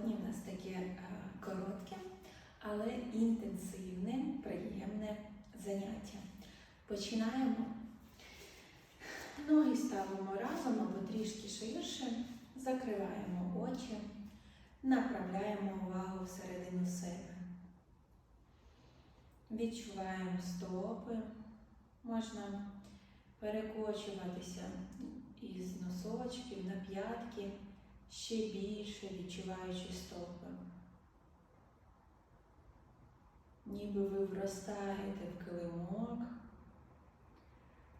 Сьогодні в нас таке коротке, але інтенсивне, приємне заняття. Починаємо. Ноги ставимо разом або трішки ширше, закриваємо очі, направляємо увагу всередину себе. Відчуваємо стопи, можна перекочуватися із носочків на п'ятки, ще більше відчуваючи стопи. Ніби ви вростаєте в килимок.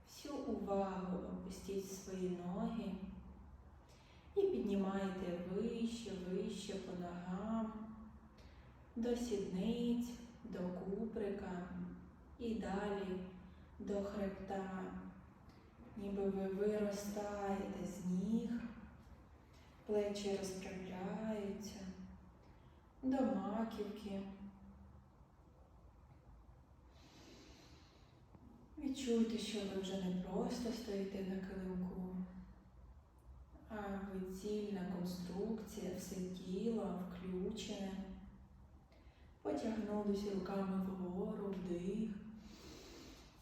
Всю увагу опустіть свої ноги і піднімайте вище, вище по ногам, до сідниць, до куприка і далі до хребта, ніби ви виростаєте з ніг, плечі розправляються до маківки. Відчуйте, що ви вже не просто стоїте на килимку, а ви конструкція, все тіло включене. Потягнулися руками вгору, вдих.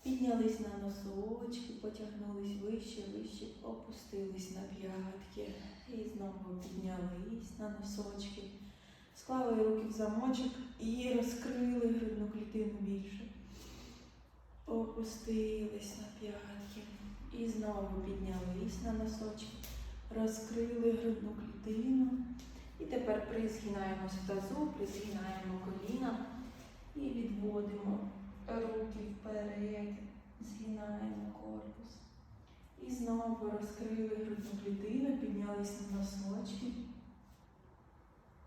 Піднялись на носочки, потягнулись вище, вище, опустились на п'ятки. І знову піднялись на носочки. Склали руки в замочок і розкрили грудну клітину більше. Опустились на п'ятки. І знову піднялись на носочки. Розкрили грудну клітину. І тепер призгинаємося в тазу, призгинаємо коліна і відводимо руки вперед, згинаємо корпус. І знову розкрили грудну клітину, піднялись на носочки.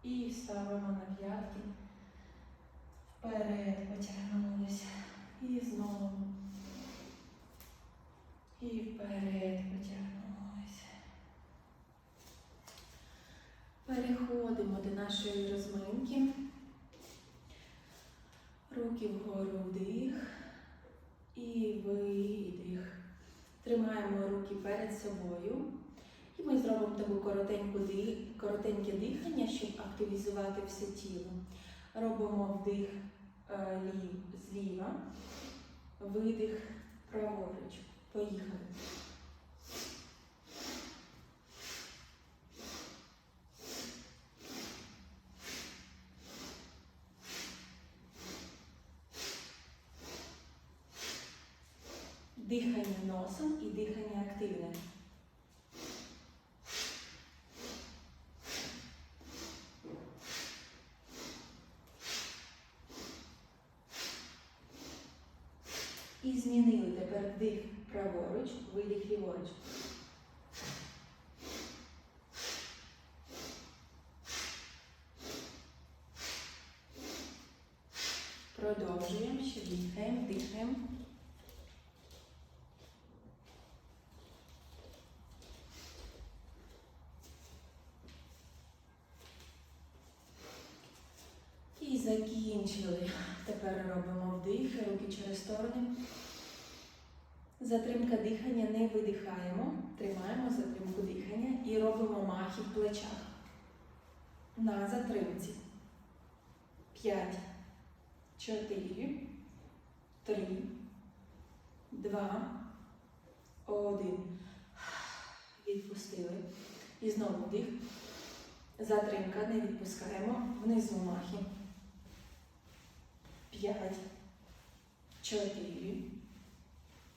І ставимо на п'ятки. Вперед потягнулися. І знову. І вперед потягнулися. Переходимо до нашої розминки. Руки вгору вдих і видих. Тримаємо руки перед собою. І ми зробимо таку коротеньку коротеньке дихання, щоб активізувати все тіло. Робимо вдих е, зліва, видих праворуч. Поїхали. і дихання активне. І змінили тепер вдих праворуч, видих ліворуч. Закінчили. Тепер робимо вдих, руки через сторони. Затримка дихання не видихаємо. Тримаємо затримку дихання і робимо махи в плечах. На затримці. П'ять, чотири, три, два, один. Відпустили. І знову вдих. Затримка, не відпускаємо. Внизу махи. П'ять, чотири,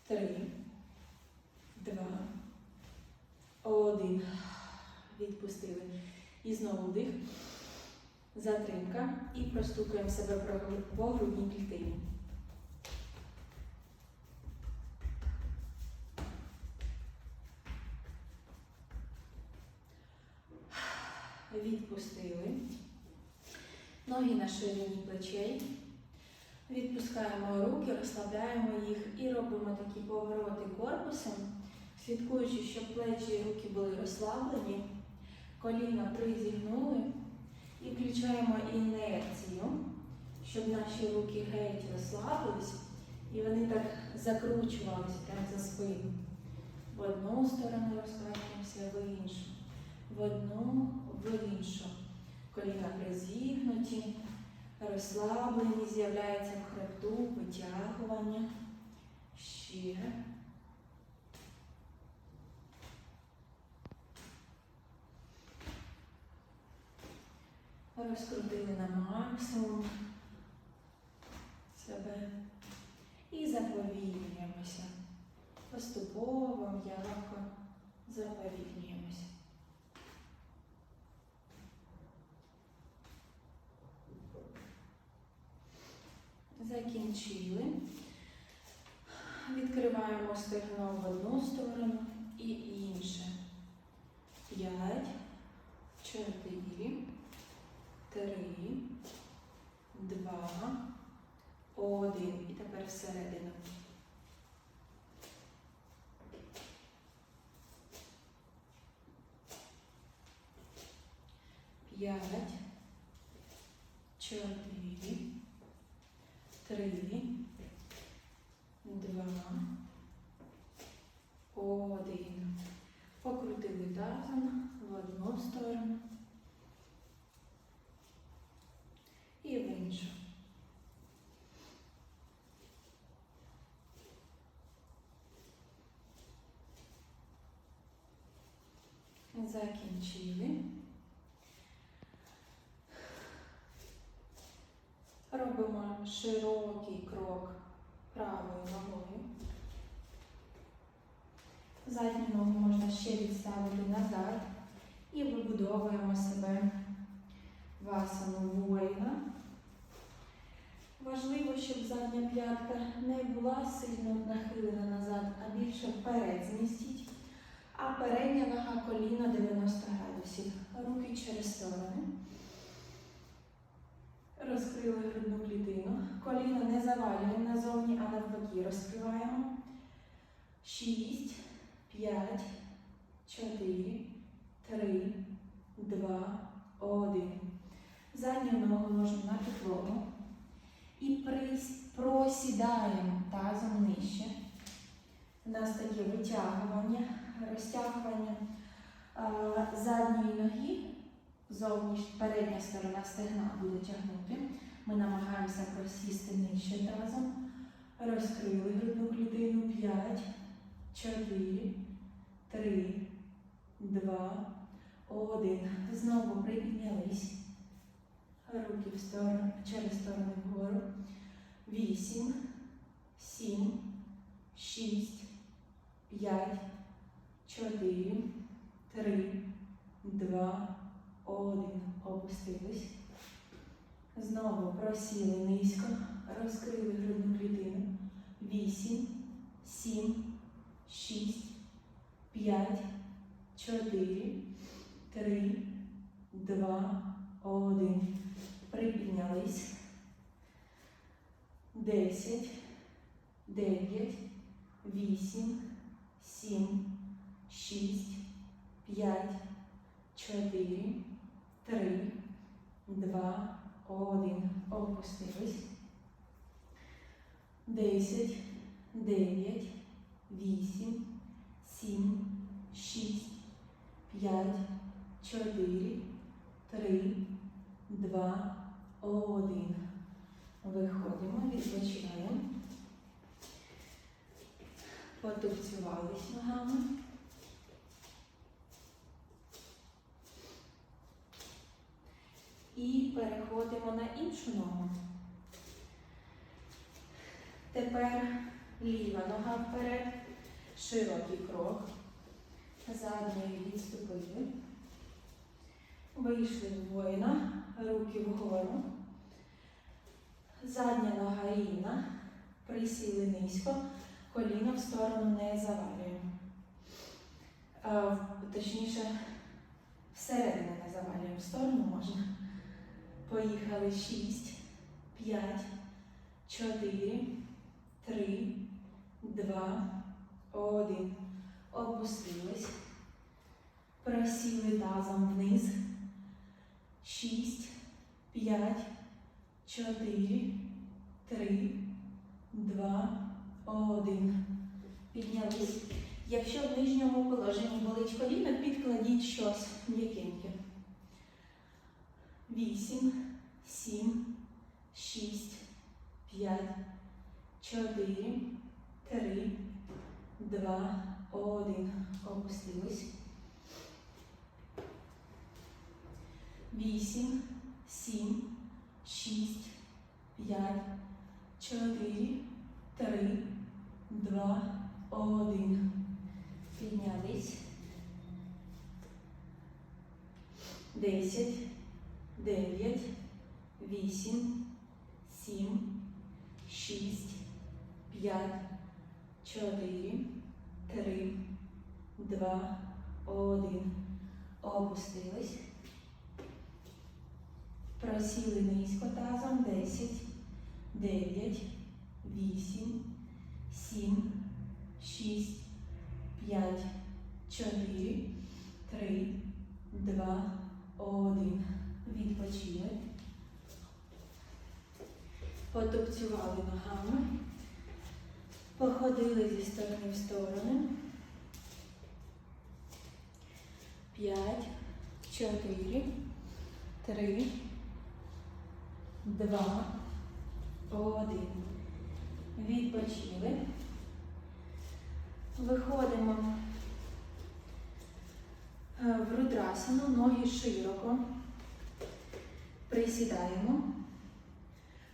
три, два, один. Відпустили. І знову вдих. Затримка. І простукуємо себе по грудній клітині. Відпустили. Ноги на ширині плечей. Відпускаємо руки, розслабляємо їх і робимо такі повороти корпусом, слідкуючи, щоб плечі і руки були розслаблені, коліна призігнули і включаємо інерцію, щоб наші руки геть розслабились і вони так закручувалися прямо за спину. В одну сторону розкачуємося, в іншу, в одну, в іншу. Коліна призігнуті, розслаблені, з'являється в хребту, витягування. Ще. Розкрутили на максимум себе і заповільнюємося. Поступово, м'яко заповільнюємося. Закінчили. Відкриваємо стегно в одну сторону і інше. П'ять, чотири, три, два, один. І тепер всередину. П'ять, чотири, три, два, один. Покрутили в одну сторону і в іншу. Закінчили. Робимо широкий крок правою ногою. Задню ногу можна ще відставити назад і вибудовуємо себе в воїна. Важливо, щоб задня п'ятка не була сильно нахилена назад, а більше вперед змістіть. А передня нога коліна 90 градусів. Руки через сторони. Розкрили грудну клітину. Коліна не завалюємо назовні, а навпаки розкриваємо. Шість, п'ять, чотири, три, два, один. Задню ногу ложимо на підлогу. І просідаємо тазом нижче. У нас таке витягування, розтягування задньої ноги. Зовніш передня сторона стегна буде тягнути. Ми намагаємося просісти нижче тазом. Розкрили грудну клітину. 5, 4, 3, 2, 1. Знову припіднялись. Руки в сторону, через сторони вгору. 8, 7, 6, 5, 4, 3, 2, один. Опустились. Знову просіли низько. Розкрили грудну клітину. Вісім, сім, шість, п'ять, чотири, три, два, один. Припіднялись. Десять, дев'ять, вісім, сім, шість, п'ять, чотири, три, два, один. Опустились. Десять, дев'ять, вісім, сім, шість, п'ять, чотири, три, два, один. Виходимо, відпочиваємо. Потупцювались ногами. І переходимо на іншу ногу. Тепер ліва нога вперед, широкий крок. Задньою відступили. Вийшли в воїна, руки вгору. Задня нога рівна. Присіли низько, коліно в сторону не завалюємо. Точніше, всередину не завалюємо, в сторону можна. Поїхали 6, 5, 4, 3, 2, 1. Опустились. Просіли тазом вниз. 6, 5, 4, 3, 2, 1. Піднялись. Якщо в нижньому положенні болить коліно, підкладіть щось м'якеньке. вісім, сім, шість, п'ять, чотири, три, два, один. Опустились. Вісім, сім, шість, п'ять, чотири, три, два, один. Піднялись. Десять, дев'ять, вісім, сім, шість, п'ять, чотири, три, два, один. Опустились. Просіли низько тазом. Десять, дев'ять, вісім, сім, шість, п'ять, чотири, три, два, один. Відпочили. Потупцювали ногами. Походили зі сторони в сторону. П'ять, чотири, три, два, один. Відпочили. Виходимо е, в рудрасану, ноги широко. Присідаємо.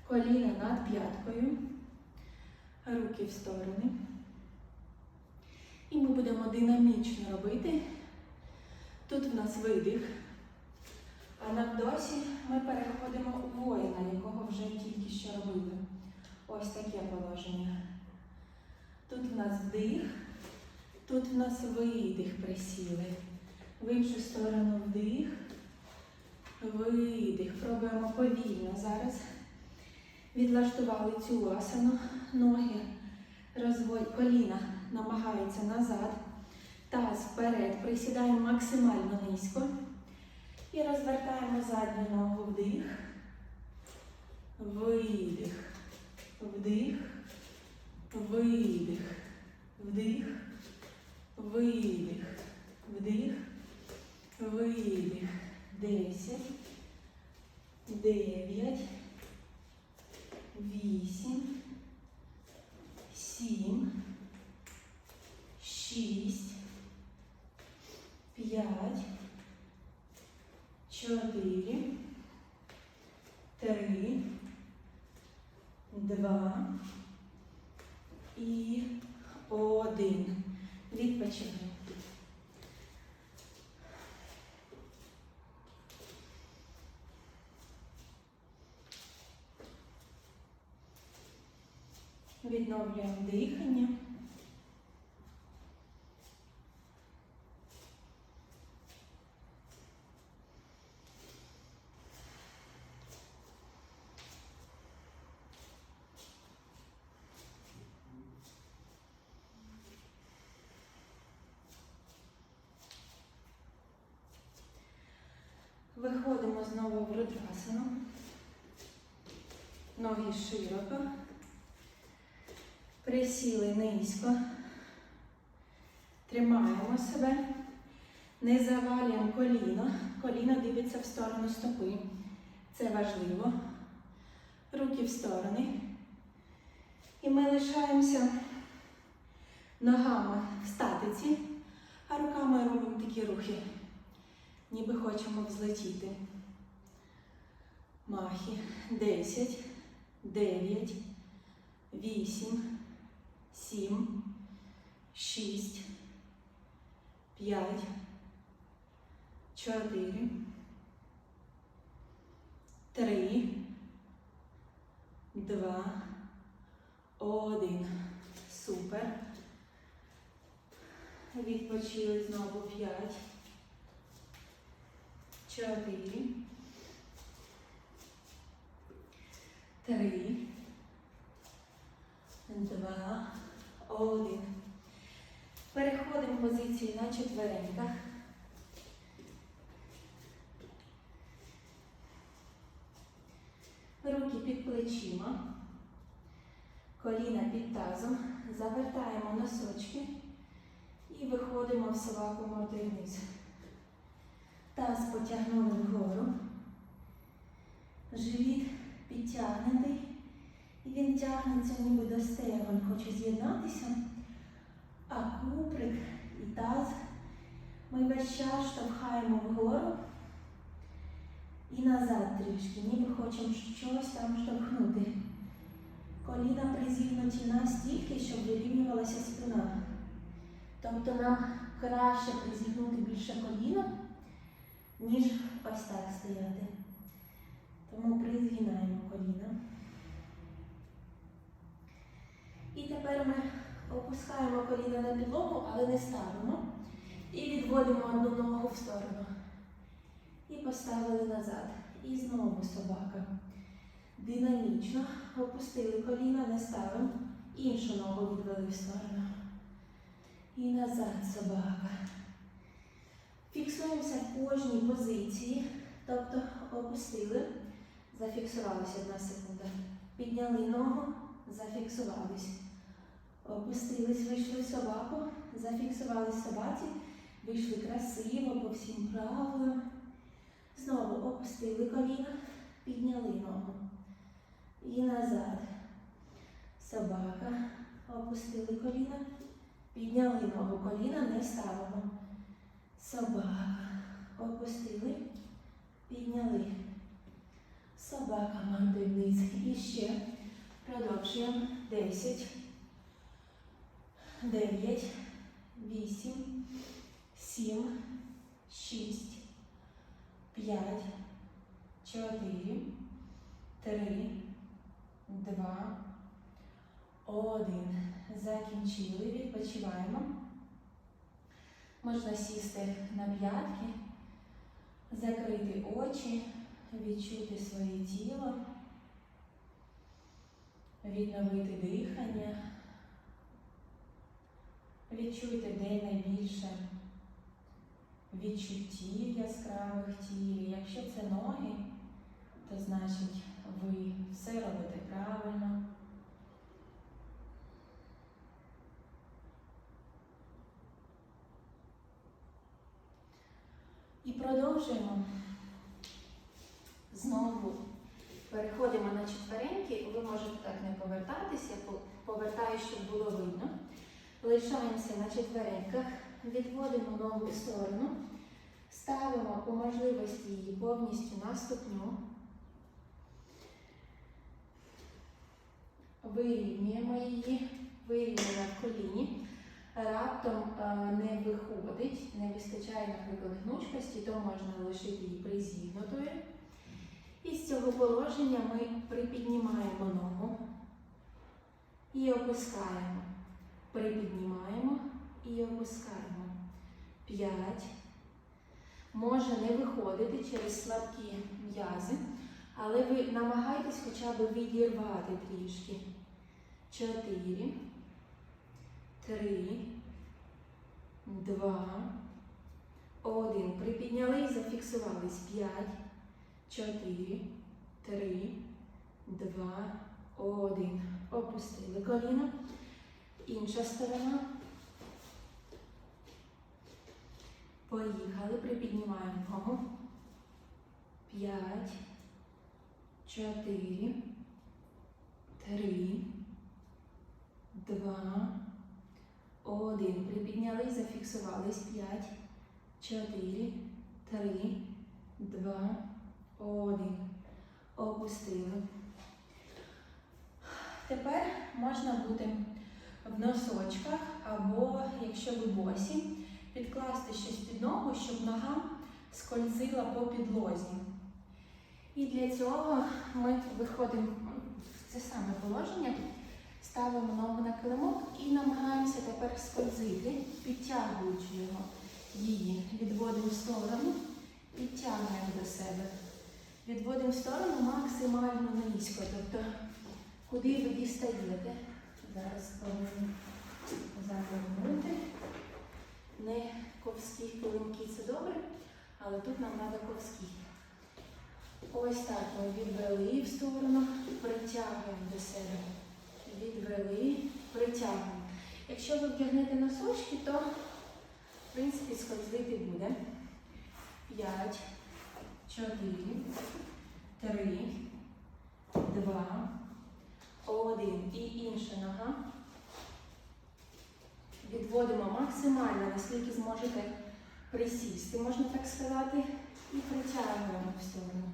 Коліна над п'яткою. Руки в сторони. І ми будемо динамічно робити. Тут в нас видих. А на вдосі ми переходимо у воїна, якого вже тільки що робили. Ось таке положення. Тут в нас вдих, тут в нас видих присіли. В іншу сторону вдих, видих. Пробуємо повільно зараз. Відлаштували цю асану, ноги, розводь, коліна намагаються назад, таз вперед, присідаємо максимально низько. І розвертаємо задню ногу вдих, видих, вдих, видих, вдих, видих, вдих, видих. Десять, дев'ять, вісім, сім, шість, п'ять, чотири, три, два і один. Відпочиваємо. Відновлюємо дихання. Виходимо знову в рудрасану. Ноги широко. Присіли низько. Тримаємо себе. Не завалюємо коліно. Коліно дивиться в сторону стопи. Це важливо. Руки в сторони. І ми лишаємося ногами в статиці, а руками робимо такі рухи ніби хочемо взлетіти. Махи. Десять, дев'ять, вісім, сім, шість, п'ять, чотири, три, два, один. Супер. Відпочили знову п'ять чотири, три, два, один. Переходимо в позиції на четвереньках. Руки під плечима, коліна під тазом, завертаємо носочки і виходимо в собаку мордою вниз. Таз потягнули вгору. Живіт підтягнутий. Він тягнеться ніби до стегон, хоче з'єднатися. А куприк і таз ми весь час штовхаємо вгору і назад трішки, ніби хочемо щось там штовхнути. Коліна призігнуті настільки, щоб вирівнювалася спина. Тобто нам краще призігнути більше коліна, ніж ось так стояти. Тому призгинаємо коліна. І тепер ми опускаємо коліна на підлогу, але не ставимо. І відводимо одну ногу в сторону. І поставили назад. І знову собака. Динамічно опустили коліна, не ставимо. Іншу ногу відвели в сторону. І назад собака. Фіксуємося в кожній позиції. Тобто опустили, зафіксувалися одна секунда. Підняли ногу, зафіксувались. Опустились, вийшли в собаку, зафіксувались собаці, вийшли красиво по всім правилам. Знову опустили коліна, підняли ногу. І назад. Собака. Опустили коліна, підняли ногу. Коліна не ставимо. Собака. Опустили, підняли. Собака мордою вниз. І ще продовжуємо. Десять. Дев'ять. Вісім. Сім. Шість. П'ять. Чотири. Три. Два. Один. Закінчили. Відпочиваємо. Можна сісти на п'ятки, закрити очі, відчути своє тіло, відновити дихання. Відчуйте, де найбільше відчуттів яскравих в тілі. Якщо це ноги, то значить ви все робите правильно. І продовжуємо. Знову переходимо на четвереньки. Ви можете так не повертатися, повертаю, щоб було видно. Лишаємося на четвереньках, відводимо ногу в сторону, ставимо по можливості її повністю на ступню. Вирівнюємо її, вирівнюємо в коліні. Раптом е, не виходить, не вистачає, наприклад, гнучкості, то можна лишити її призігнутою. І з цього положення ми припіднімаємо ногу і опускаємо. Припіднімаємо і опускаємо. П'ять. Може не виходити через слабкі м'язи, але ви намагайтесь хоча б відірвати трішки. Чотири. Три, два, один. Припідняли і зафіксувались. П'ять, чотири, три, два, один. Опустили коліно. Інша сторона. Поїхали. Припіднімаємо ногу. П'ять, чотири, три, два. Один. Припідняли, зафіксувались. П'ять, чотири, три, два, один. Опустили. Тепер можна бути в носочках або, якщо ви босі, підкласти щось під ногу, щоб нога скользила по підлозі. І для цього ми виходимо в це саме положення. Ставимо ногу на килимок і намагаємося тепер скользити, підтягуючи його, її. Відводимо в сторону, підтягуємо до себе. Відводимо в сторону максимально низько. Тобто, куди ви дістаєте. Зараз спробуємо завернути. Не ковські килимки це добре, але тут нам треба ковські. Ось так ми відвели в сторону, притягуємо до себе відвели, притягуємо. Якщо ви вдягнете носочки, то, в принципі, скользити буде. 5, 4, 3, два, один. І інша нога. Відводимо максимально, наскільки зможете присісти, можна так сказати, і притягуємо в сторону.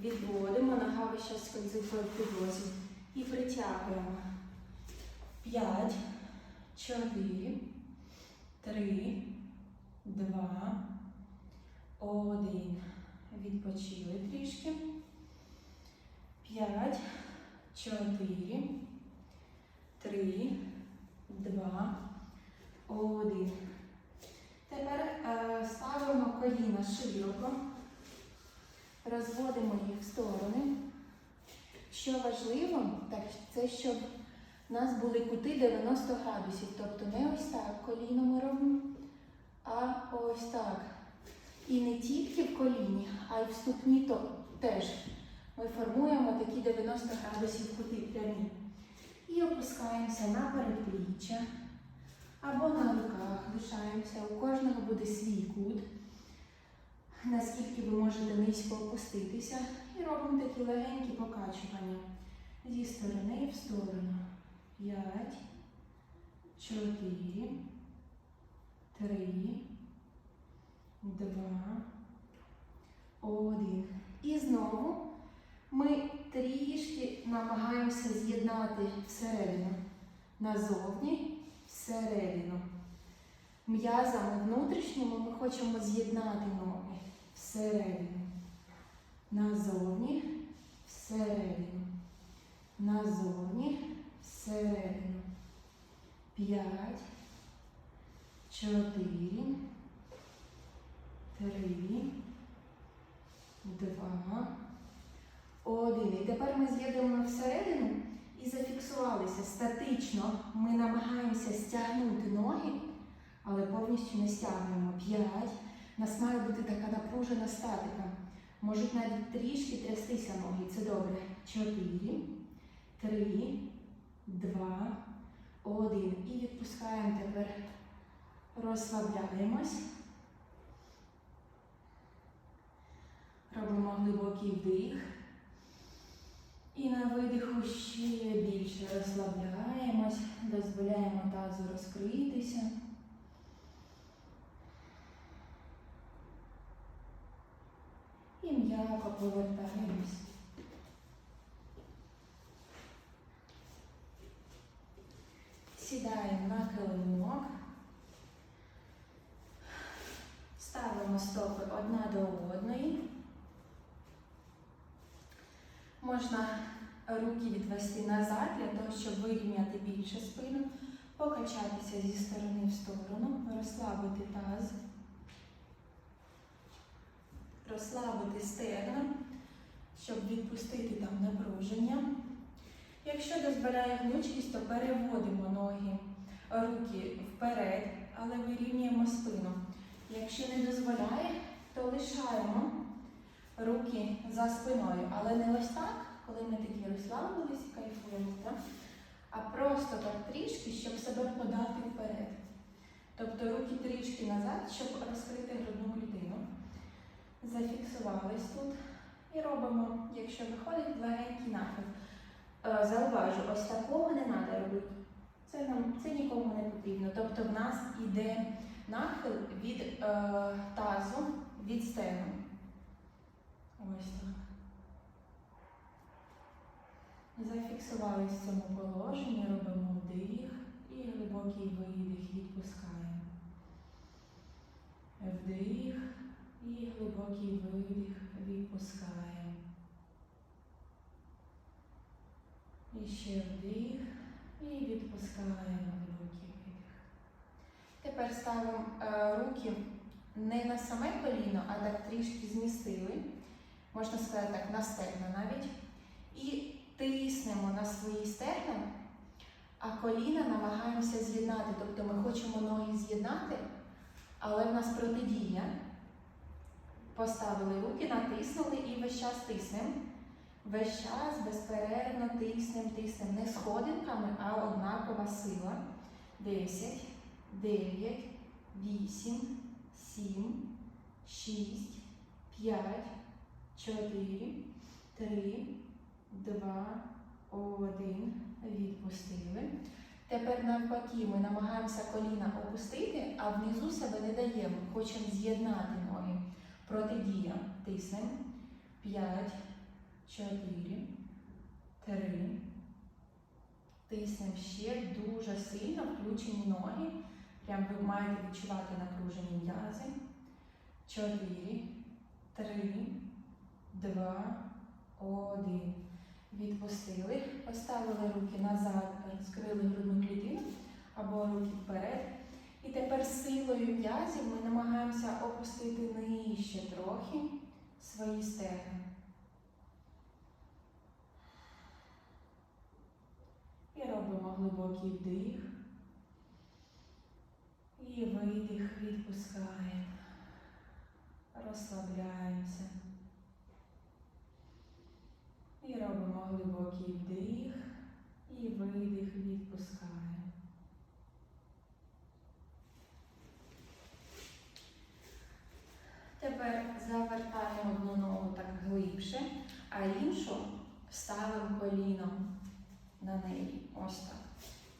Відводимо, нога час скользить по підлозі. І притягуємо. П'ять, чотири, три, два, один. Відпочили трішки. П'ять, чотири, три, два, один. Тепер е, ставимо коліна широко, розводимо їх в сторони. Що важливо, так, це щоб у нас були кути 90 градусів. Тобто не ось так коліно ми робимо, а ось так. І не тільки в коліні, а й в ступні теж. Ми формуємо такі 90 градусів кути прямі. І опускаємося на передпліччя або на руках, лишаємося. У кожного буде свій кут, наскільки ви можете низько опуститися. І робимо такі легенькі покачування зі сторони в сторону. П'ять, чотири, три, два, один. І знову ми трішки намагаємося з'єднати всередину. Назовні всередину. М'язами внутрішніми ми хочемо з'єднати ноги всередину. Назовні, всередину. Назовні, всередину. П'ять, чотири, три, два, один. І тепер ми з'єднуємо всередину і зафіксувалися статично. Ми намагаємося стягнути ноги, але повністю не стягуємо. П'ять. Нас має бути така напружена статика. Можуть навіть трішки трястися ноги. Це добре. Чотири, три, два, один. І відпускаємо тепер. Розслабляємось. Робимо глибокий вдих. І на видиху ще більше розслабляємось, дозволяємо тазу розкритися. І м'яко повертаємось. Сідаємо на килимок. Ставимо стопи одна до одної. Можна руки відвести назад для того, щоб вирівняти більше спину, покачатися зі сторони в сторону, розслабити таз, розслабити стегна, щоб відпустити там напруження. Якщо дозволяє гнучкість, то переводимо ноги, руки вперед, але вирівнюємо спину. Якщо не дозволяє, то лишаємо руки за спиною, але не ось так, коли ми такі розслабились, кайфуємо, так? а просто так трішки, щоб себе подати вперед. Тобто руки трішки назад, щоб розкрити грудну клітину. Зафіксувались тут і робимо, якщо виходить, легенький нахил. Е, Зауважу, ось такого не треба робити. Це нам це нікому не потрібно. Тобто в нас іде нахил від е, тазу, від стегну. Ось так. Зафіксувались в цьому положенні, робимо вдих і глибокий видих, відпускаємо. Вдих і глибокий видих, відпускаємо. І ще вдих і відпускаємо глибокий видих. Тепер ставимо е, руки не на саме коліно, а так трішки змістили. Можна сказати так, на стегна навіть. І тиснемо на свої стегна, а коліна намагаємося з'єднати. Тобто ми хочемо ноги з'єднати, але в нас протидія. Поставили руки, натиснули і весь час тиснемо. Весь час безперервно тиснемо, тиснемо. Не сходинками, а однакова сила. 10, 9, 8, 7, 6, 5, 4, 3, два, один. Відпустили. Тепер навпаки ми намагаємося коліна опустити, а внизу себе не даємо. Хочемо з'єднати ноги. Протидія. Тиснемо. П'ять, чотири, три. Тиснемо ще дуже сильно включені ноги. Прям ви маєте відчувати напружені м'язи. Чотири, три, два, один. Відпустили. Поставили руки назад, розкрили грудну клітину або руки вперед. І тепер силою м'язів ми намагаємося опустити нижче трохи свої стегна. І робимо глибокий вдих. І видих, відпускаємо. Розслабляємося. І робимо глибокий вдих і видих, відпускаємо. Тепер завертаємо одну ногу так глибше, а іншу ставимо коліном на неї. Ось так.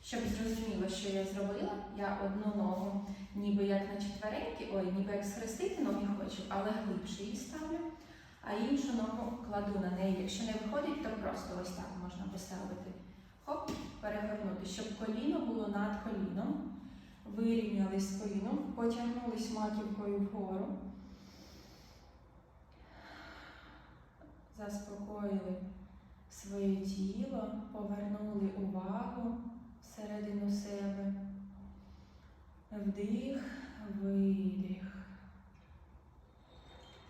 Щоб зрозуміло, що я зробила, я одну ногу ніби як на четвереньки, ой, ніби як схрестити ноги хочу, але глибше її ставлю. А іншу ногу кладу на неї. Якщо не виходить, то просто ось так можна поставити. Хоп, перегорнути, щоб коліно було над коліном. Вирівняли спину, потягнулись маківкою вгору. Заспокоїли своє тіло, повернули увагу всередину себе. Вдих, видих.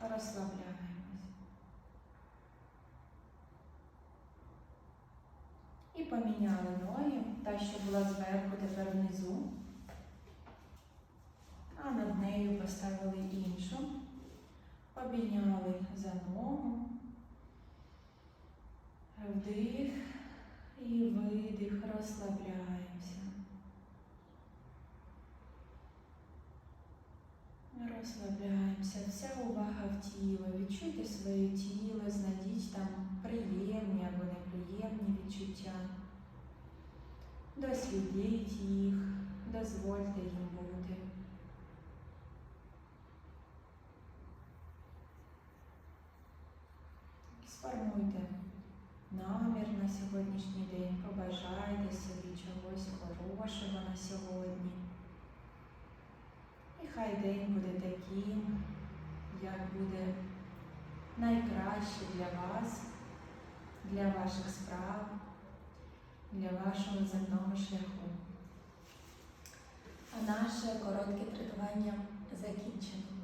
Розслабляємось. І поміняли ноги. Та, що була зверху, тепер внизу. А над нею поставили іншу. Обійняли за ногу. Вдих і видих, розслабляємося. Розслабляємося, вся увага в тіло. Відчуйте своє тіло, знайдіть там приємні або неприємні відчуття. Дослідіть їх, дозвольте їм бути. Сформуйте намір на сьогоднішній день, побажайте собі чогось хорошого на сьогодні. І хай день буде таким, як буде найкраще для вас, для ваших справ, для вашого земного шляху. А наше коротке тренування закінчено.